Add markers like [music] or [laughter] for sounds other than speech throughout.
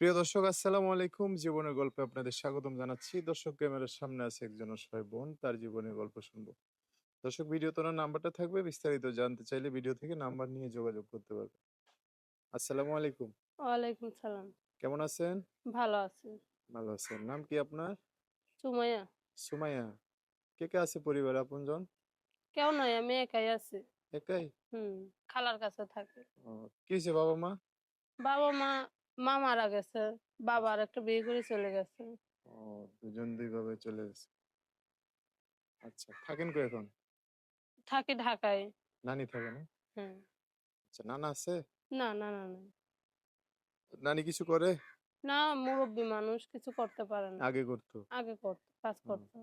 প্রিয় দর্শক আসসালামু আলাইকুম। জীবনের গল্পে আপনাদের স্বাগতম জানাচ্ছি। দর্শক ক্যামেরার সামনে আছে একজন অসহায় বোন তার জীবনের গল্প শুনব। দর্শক ভিডিও তোনার নাম্বারটা থাকবে। বিস্তারিত জানতে চাইলে ভিডিও থেকে নাম্বার নিয়ে যোগাযোগ করতে পারবে আসসালামু আলাইকুম। ওয়ালাইকুম সালাম। কেমন আছেন? ভালো আছি। ভালো আছেন। নাম কি আপনার? সুমাইয়া। সুমাইয়া। কে কে আছে পরিবারে আপনজন? কেউ নয় আমি একাই আছি। একাই? হুম খালার কাছে থাকি। ও, কি হয়েছে বাবা মা? বাবা মা মা মারা গেছে বাবা আর একটা বিয়ে করে চলে গেছে। ও দুজন দুইভাবে চলে গেছে। আচ্ছা থাকেন কো এখন? থাকি ঢাকায়। নানি থাকে না? হ্যাঁ আচ্ছা নানা আছে? না না না না নানি কিছু করে? না মুরব্বী মানুষ কিছু করতে পারে না। আগে করতো? আগে করতো কাজ করতো।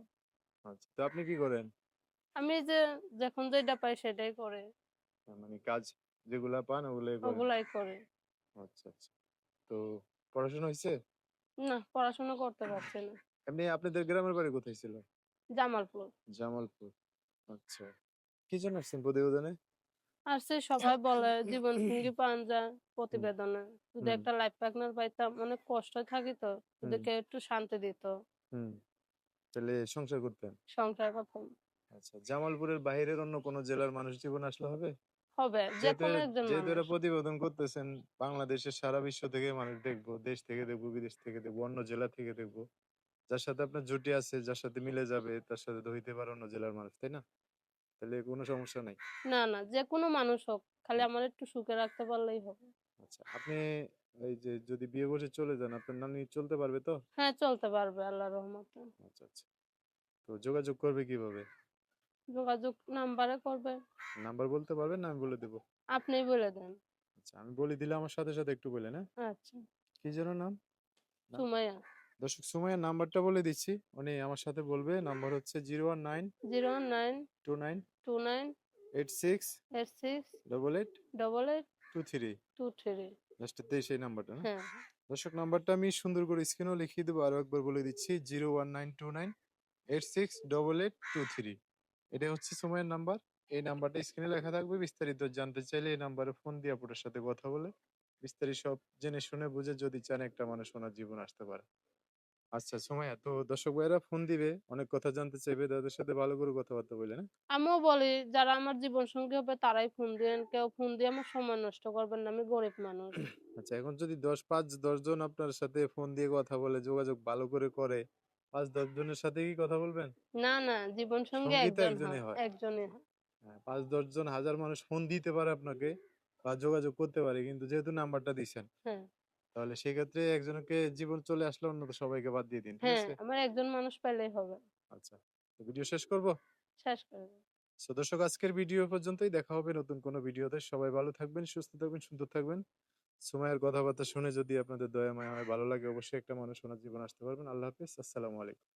আচ্ছা তো আপনি কি করেন? আমি যে যখন যেটা পাই সেটাই করে। মানে কাজ যেগুলা পান ওগুলাই করেন? ওগুলাই করে। আচ্ছা আচ্ছা। তো পড়াশোনা হয়েছে না পড়াশোনা করতে পারছে না। এমনি আপনাদের গ্রামের বাড়ি কোথায় ছিল? জামালপুর। জামালপুর আচ্ছা। কি জন্য আসছেন প্রতিবেদনে? সে সবাই বলে জীবন সঙ্গী [coughs] যায় প্রতিবেদনে। যদি একটা লাইফ পার্টনার পাইতাম অনেক কষ্ট থাকি তো যদি কেউ একটু শান্তি দিত। তাহলে সংসার করতেন? সংসার কথা আচ্ছা জামালপুরের বাইরের অন্য কোনো জেলার মানুষ জীবন আসলে হবে? হবে যে কোনো একজন যেহেতু এরা প্রতিবেদন করতেছেন বাংলাদেশের সারা বিশ্ব থেকে মানুষ দেখব দেশ থেকে দেখব বিদেশ থেকে দেখব অন্য জেলা থেকে দেখব। যার সাথে আপনার জুটি আছে যার সাথে মিলে যাবে তার সাথে তো হইতে পারে অন্য জেলার মানুষ তাই না? তাহলে কোনো সমস্যা নাই। না না যে কোনো মানুষ হোক খালি আমার একটু সুখে রাখতে পারলেই হবে। আচ্ছা আপনি এই যে যদি বিয়ে বসে চলে যান আপনার নানি চলতে পারবে তো? হ্যাঁ চলতে পারবে আল্লাহ রহমতে। আচ্ছা আচ্ছা। তো যোগাযোগ করবে কীভাবে? যোগাযোগ নাম্বারে করবে। নাম্বার বলতে পারবেন না আমি বলে দেবো। আপনি বলে দেন। আচ্ছা আমি বলে দিলে আমার সাথে সাথে একটু বলেন হ্যাঁ? আচ্ছা। কি যেন নাম। সুমাইয়া। দর্শক সময়ের নাম্বারটা বলে দিচ্ছি। উনি আমার সাথে বলবে নাম্বার হচ্ছে zero one nine zero one nine two nine two nine eight six eight six double eight double eight two three. Two three. লাস্টের সেই নাম্বারটা না? হ্যাঁ। দর্শক নাম্বারটা আমি সুন্দর করে স্ক্রিনেও লিখিয়ে দেবো। আরও একবার বলে দিচ্ছি zero one nine two nine eight six double eight two three. এটা হচ্ছে সময়ের নাম্বার। এই নাম্বারটা স্ক্রিনে লেখা থাকবে। বিস্তারিত জানতে চাইলে এই নাম্বারে ফোন দিয়ে আপনার সাথে কথা বলে বিস্তারিত সব জেনে শুনে বুঝে যদি চান একটা মানুষ ওনার জীবন আসতে পারে। আচ্ছা সময় তো দর্শক ভাইরা ফোন দিবে অনেক কথা জানতে চাইবে তাদের সাথে ভালো করে কথাবার্তা বলে না? আমিও বলি যারা আমার জীবন সঙ্গী হবে তারাই ফোন দিবেন কেউ ফোন দিয়ে আমার সময় নষ্ট করবেন না আমি গরিব মানুষ। আচ্ছা এখন যদি দশ পাঁচ দশ জন আপনার সাথে ফোন দিয়ে কথা বলে যোগাযোগ ভালো করে করে পাঁচ দশ জনের সাথে কি কথা বলবেন? না না জীবন সঙ্গী সঙ্গী তো একজন একজনই হয়। একজনই হয়। হ্যাঁ, পাঁচ দশ জন হাজার মানুষ ফোন দিতে পারে আপনাকে বা যোগাযোগ করতে পারে কিন্তু যেহেতু নাম্বারটা দিচ্ছেন হ্যাঁ। তাহলে সেক্ষেত্রে একজনকে জীবন চলে আসলে অন্য তো সবাইকে বাদ দিয়ে দিন ঠিক হ্যাঁ আছে? আমার একজন মানুষ পেলেই হবে। আচ্ছা তো ভিডিও শেষ করব? শেষ করে দেব। সো দর্শক আজকের ভিডিও পর্যন্তই দেখা হবে নতুন কোনো ভিডিওতে। সবাই ভালো থাকবেন সুস্থ থাকবেন সুন্দর থাকবেন। সময়ের কথাবার্তা শুনে যদি আপনাদের দয়া মায়া হয়, ভালো লাগে অবশ্যই একটা মানুষ ওনার জীবন আসতে পারবেন। আল্লাহ হাফিজ, আসসালামু আলাইকুম।